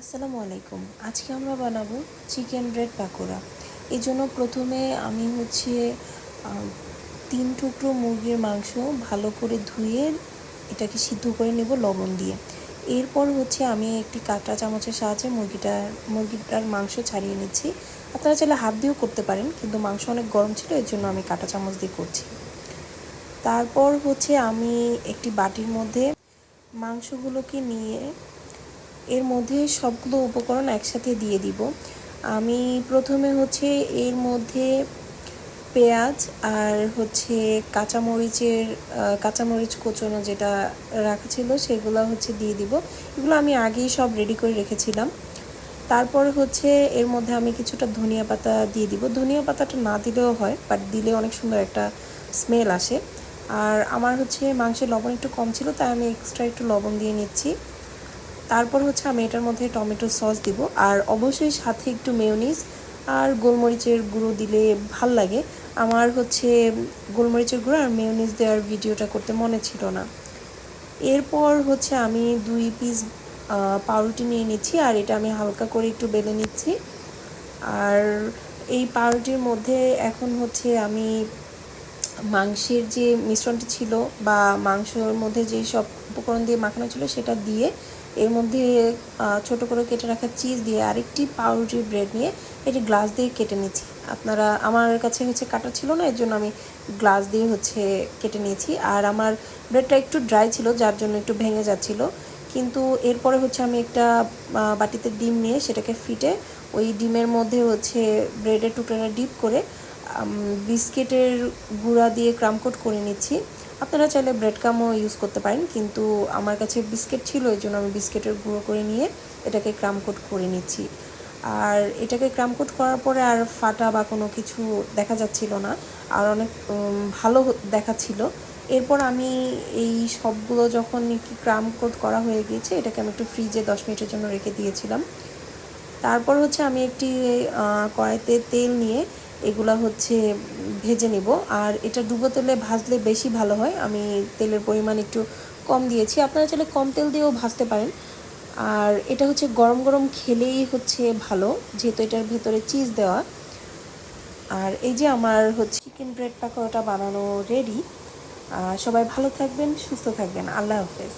আসসালামু আলাইকুম। আজকে আমরা বানাবো চিকেন ব্রেড পাকোড়া। এই জন্য প্রথমে আমি হচ্ছে তিন টুকরো মুরগির মাংস ভালো করে ধুয়ে এটাকে সিদ্ধ করে নেব লবণ দিয়ে। এরপর হচ্ছে আমি একটি কাঁটা চামচের সাহায্যে মুরগিটার মুরগিটার মাংস ছাড়িয়ে নিচ্ছি। আপনারা চাইলে হাত দিয়েও করতে পারেন, কিন্তু মাংস অনেক গরম ছিল, এর জন্য আমি কাঁটা চামচ দিয়ে করছি। তারপর হচ্ছে আমি একটি বাটির মধ্যে মাংসগুলোকে নিয়ে এর মধ্যে সবগুলো উপকরণ একসাথে দিয়ে দিব। আমি প্রথমে হচ্ছে এর মধ্যে পেঁয়াজ আর হচ্ছে কাঁচামরিচের কাঁচামরিচ কোচনো যেটা রাখা ছিল সেগুলো হচ্ছে দিয়ে দিব। এগুলো আমি আগেই সব রেডি করে রেখেছিলাম। তারপর হচ্ছে এর মধ্যে আমি কিছুটা ধনিয়া পাতা দিয়ে দিব। ধনিয়া পাতাটা না দিলেও হয় বাট দিলে অনেক সুন্দর একটা স্মেল আসে। আর আমার হচ্ছে মাংসের লবণ একটু কম ছিল, তাই আমি এক্সট্রা একটু লবণ দিয়ে নিচ্ছি। তারপর হচ্ছে আমি এটার মধ্যে টমেটো সস দিব। আর অবশ্যই সাথে একটু মেয়োনিজ আর গোলমরিচের গুঁড়ো দিলে ভালো লাগে। আমার হচ্ছে গোলমরিচের গুঁড়ো আর মেয়োনিজ দেওয়ার ভিডিওটা করতে মনে ছিল না। এরপর হচ্ছে আমি দুই পিস পাউরুটি নিয়ে নিচ্ছি আর এটা আমি হালকা করে একটু বেলে নিচ্ছি। আর এই পাউরুটির মধ্যে এখন হচ্ছে আমি মাংসের যে মিশ্রণটি ছিল বা মাংসের মধ্যে যে সব উপকরণ দিয়ে মাখানো ছিল সেটা দিয়ে এর মধ্যে ছোট করে কেটে রাখা চিজ দিয়ে আরেকটি পাউরুটি ব্রেড নিয়ে এটি গ্লাস দিয়ে কেটে নিচ্ছি। আপনারা, আমার কাছে হচ্ছে কাটা ছিল না এর জন্য আমি গ্লাস দিয়ে হচ্ছে কেটে নিয়েছি। আর আমার ব্রেডটা একটু ড্রাই ছিল, যার জন্য একটু ভেঙে যাচ্ছিল। কিন্তু এরপরে হচ্ছে আমি একটা বাটিতে ডিম নিয়ে সেটাকে ফিটে ওই ডিমের মধ্যে হচ্ছে ব্রেডের টুকরাটা ডিপ করে বিস্কিটের গুঁড়া দিয়ে ক্রামকোট করে নিচ্ছি। আপনারা চাইলে ব্রেড কামও ইউজ করতে পারেন, কিন্তু আমার কাছে বিস্কিট ছিল, এই জন্য আমি বিস্কিটের গুঁড়ো করে নিয়ে এটাকে ক্রামকোট করে নিচ্ছি। আর এটাকে ক্রামকোট করার পরে আর ফাটা বা কোনো কিছু দেখা যাচ্ছিল না, আর অনেক ভালো দেখাচ্ছিল। এরপর আমি এই সবগুলো যখন একটু ক্রামকোট করা হয়ে গিয়েছে, এটাকে আমি একটু ফ্রিজে দশ মিনিটের জন্য রেখে দিয়েছিলাম। তারপর হচ্ছে আমি একটি কড়াইতে তেল নিয়ে এগুলা হচ্ছে ভেজে নিব। আর এটা ডুবো তেলে ভাজলে বেশি ভালো হয়। আমি তেলের পরিমাণ একটু কম দিয়েছি। আপনারা চাইলে কম তেল দিয়েও ভাজতে পারেন। আর এটা হচ্ছে গরম গরম খেলেই হচ্ছে ভালো, যেহেতু এটার ভেতরে চিজ দেওয়া। আর এই যে আমার হচ্ছে চিকেন ব্রেড পাকোড়াটা বানানো রেডি সবাই ভালো থাকবেন, সুস্থ থাকবেন। আল্লাহ হাফেজ।